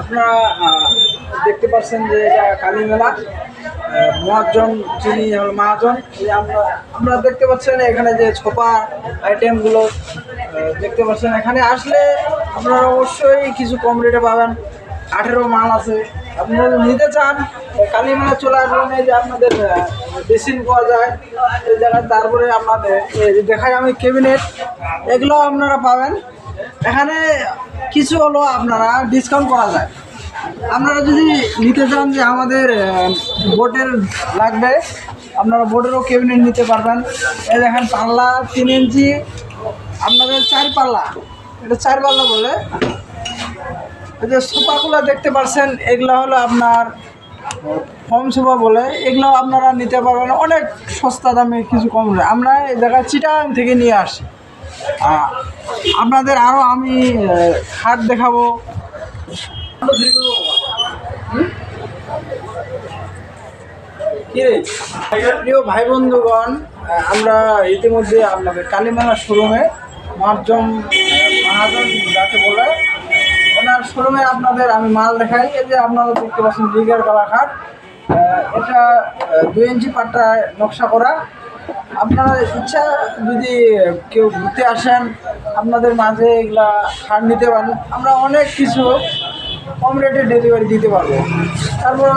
আপনারা দেখতে পাচ্ছেন যে এটা কালী মেলা। মহাজন চিনি হল মহাজন আমরা দেখতে পাচ্ছেন এখানে যে ছোপা আইটেমগুলো দেখতে পাচ্ছেন। এখানে আসলে আপনারা অবশ্যই কিছু কম রেটে পাবেন। আঠেরো মাল আছে। আপনারা নিতে চান কালী মেলা চলে আসবেন। এই যে আপনাদের বেসিন পাওয়া যায়, এই জায়গায় তারপরে আপনাদের, এই যে দেখাই আমি ক্যাবিনেট এগুলো আপনারা পাবেন। এখানে কিছু হলো আপনারা ডিসকাউন্ট করা যায়। আপনারা যদি নিতে চান যে আমাদের বোটের লাগবে, আপনারা বোটেরও ক্যাবিনেট নিতে পারবেন। এই দেখেন পাল্লা তিন ইঞ্চি, আপনাদের চার পাল্লা। এটা চার পাল্লা বলে। এই যে সোফাগুলো দেখতে পাচ্ছেন এগুলো হলো আপনার হোম সোফা বলে। এগুলো আপনারা নিতে পারবেন। অনেক সস্তা দামে, কিছু কম আমরা এই জায়গায় চিটাং থেকে নিয়ে আসি। আপনাদের আরও আমি আহ, খাট দেখাবো। প্রিয় ভাই বন্ধুগণ আমরা ইতিমধ্যে আপনাদের কালীমেলা শোরুমে মার্জন মহাজন যাকে বলে ওনার শোরুমে আপনাদের আমি মাল দেখাই। এই যে আপনারা দেখতে পাচ্ছেন লিগের খাট এটা দুই ইঞ্চি পাট্টায় নকশা করা। আপনারা ইচ্ছা যদি কেউ ঘুরতে আসেন, আপনাদের মাঝে এগুলা হার নিতে পারেন। আমরা অনেক কিছু কম রেটে ডেলিভারি দিতে পারব। তারপর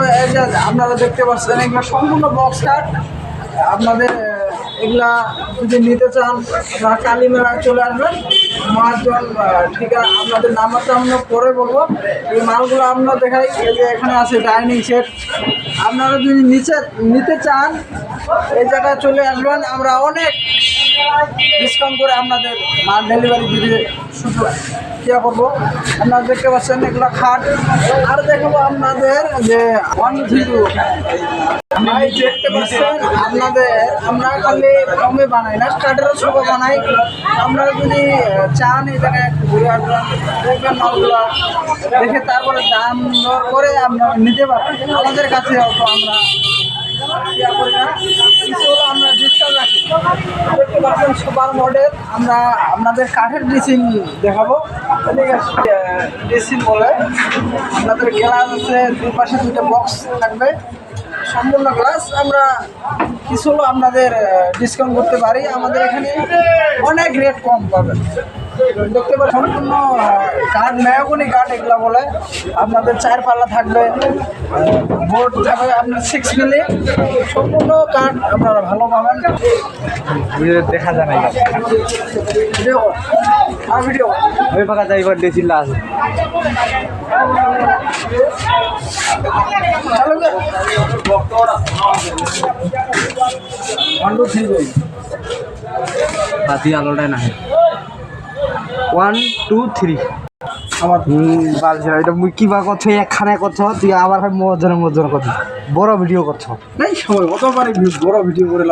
আপনারা দেখতে পাচ্ছেন, এগুলো সম্পূর্ণ বক্স কাট আপনাদের এগুলা যদি নিতে চান, আপনারা কালী মেলায় চলে আসবেন। মহাজন ঠিক আছে, আপনাদের নাম্বারটা আমরা পরে বলব। এই মালগুলো আমরা দেখাই, এই যে এখানে আছে ডাইনিং সেট। আপনারা যদি নিচে, নিতে চান, এই জায়গায় চলে আসবেন। আমরা অনেক ডিসকাউন্ট করে আপনাদের মাল ডেলিভারি দিতে শুধু ইয়া করব আপনারা দেখতে পাচ্ছেন, এগুলো খাট। আর দেখাবো আপনাদের যে ওয়ান ভাই দেখতে পাচ্ছেন? আপনাদের আমরা খালি কমে বানাই না কাঠেরও ছোটো বানাই। আপনারা যদি চান এই জায়গায় একটু ঘুরে আসবেন দেখবেন মালগুলো দেখে তারপরে দাম দর করে আপনারা নিতে পারবেন আমাদের কাছে অত আমরা আমরা ডিসকাউন্ট রাখি। দেখতে পাচ্ছেন সুপার মডেল আমরা আপনাদের কাঠের ড্রেসিং দেখাবো। ড্রেসিং বলে। আপনাদের গ্লাস আছে দুই পাশে দুটো বক্স থাকবে। সম্পূর্ণ গ্লাস আমরা কিছু আপনাদের ডিসকাউন্ট করতে পারি। আমাদের এখানে অনেক রেট কম পাবেন। দেখতে পারেন সম্পূর্ণ কাঠ মেয়াগুনি কাঠ এগুলো বলে। আপনাদের চার পাল্লা থাকবে বোর্ড থাকবে আপনার সিক্স মিলি। সম্পূর্ণ কাঠ আপনারা ভালো পাবেন। দেখা যায় না ভিডিও আর ভিডিও ওই যাইবার আছে বাতি আলোটাই নাই ওয়ান টু থ্রি আমার হুম বালছিল এটা মুই কিবা করছ একখানে করছ তুই আবার মজনে মজনে করছ। বড় ভিডিও করছ। নাই সময় কত পারে বড় ভিডিও করে